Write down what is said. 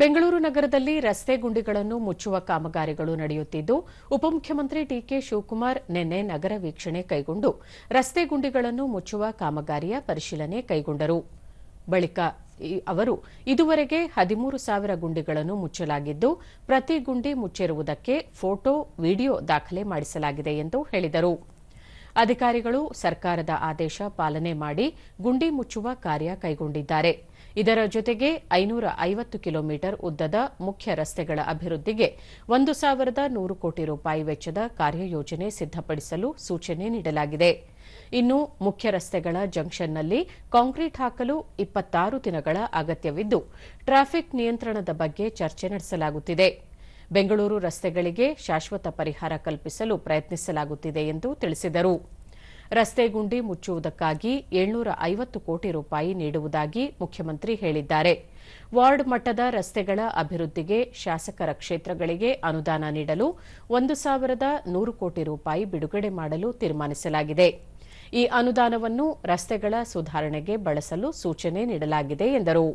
ಬೆಂಗಳೂರು ನಗರದಲ್ಲಿ ರಸ್ತೆ ಗುಂಡಿಗಳನ್ನು ಮುಚ್ಚುವ ಕಾಮಗಾರಿಗಳು ನಡೆಯುತ್ತಿದ್ದು, ಉಪಮುಖ್ಯಮಂತ್ರಿ ಡಿಕೆ ಶಿವಕುಮಾರ್ ನಿನ್ನೆ ನಗರ ವೀಕ್ಷಣೆ ಕೈಗೊಂಡು ರಸ್ತೆ ಗುಂಡಿಗಳನ್ನು ಮುಚ್ಚುವ ಕಾಮಗಾರಿಯ ಪರಿಶೀಲನೆ ಕೈಗೊಂಡರು. ಬಳಿಕ ಅವರು ಇದುವರೆಗೆ ಹದಿಮೂರು ಸಾವಿರ ಗುಂಡಿಗಳನ್ನು ಮುಚ್ಚಲಾಗಿದ್ದು, ಪ್ರತಿ ಗುಂಡಿ ಮುಚ್ಚಿರುವುದಕ್ಕೆ ಫೋಟೋ, ವಿಡಿಯೋ ದಾಖಲೆ ಮಾಡಿಸಲಾಗಿದೆ ಎಂದು ಹೇಳಿದರು. ಅಧಿಕಾರಿಗಳು ಸರ್ಕಾರದ ಆದೇಶ ಪಾಲನೆ ಮಾಡಿ ಗುಂಡಿ ಮುಚ್ಚುವ ಕಾರ್ಯ ಕೈಗೊಂಡಿದ್ದಾರೆ. ಇದರ ಜೊತೆಗೆ ಐನೂರ ಐವತ್ತು ಕಿಲೋಮೀಟರ್ ಉದ್ದದ ಮುಖ್ಯ ರಸ್ತೆಗಳ ಅಭಿವೃದ್ಧಿಗೆ ಒಂದು ಸಾವಿರದ ನೂರು ಕೋಟಿ ರೂಪಾಯಿ ವೆಚ್ಚದ ಕಾರ್ಯಯೋಜನೆ ಸಿದ್ದಪಡಿಸಲು ಸೂಚನೆ ನೀಡಲಾಗಿದೆ. ಇನ್ನು ಮುಖ್ಯ ರಸ್ತೆಗಳ ಜಂಕ್ಷನ್ನಲ್ಲಿ ಕಾಂಕ್ರೀಟ್ ಹಾಕಲು ಇಪ್ಪತ್ತಾರು ದಿನಗಳ ಅಗತ್ಯವಿದ್ದು, ಟ್ರಾಫಿಕ್ ನಿಯಂತ್ರಣದ ಬಗ್ಗೆ ಚರ್ಚೆ ನಡೆಸಲಾಗುತ್ತಿದೆ. ಬೆಂಗಳೂರು ರಸ್ತೆಗಳಿಗೆ ಶಾಶ್ವತ ಪರಿಹಾರ ಕಲ್ಪಿಸಲು ಪ್ರಯತ್ನಿಸಲಾಗುತ್ತಿದೆ ಎಂದು ತಿಳಿಸಿದರು. ರಸ್ತೆ ಗುಂಡಿ ಮುಚ್ಚುವುದಕ್ಕಾಗಿ ಏಳ್ನೂರ ಐವತ್ತು ಕೋಟಿ ರೂಪಾಯಿ ನೀಡುವುದಾಗಿ ಮುಖ್ಯಮಂತ್ರಿ ಹೇಳಿದ್ದಾರೆ. ವಾರ್ಡ್ ಮಟ್ಟದ ರಸ್ತೆಗಳ ಅಭಿವೃದ್ಧಿಗೆ ಶಾಸಕರ ಕ್ಷೇತ್ರಗಳಿಗೆ ಅನುದಾನ ನೀಡಲು ಒಂದು ಸಾವಿರದ ನೂರು ಕೋಟಿ ರೂಪಾಯಿ ಬಿಡುಗಡೆ ಮಾಡಲು ತೀರ್ಮಾನಿಸಲಾಗಿದೆ. ಈ ಅನುದಾನವನ್ನು ರಸ್ತೆಗಳ ಸುಧಾರಣೆಗೆ ಬಳಸಲು ಸೂಚನೆ ನೀಡಲಾಗಿದೆ ಎಂದರು.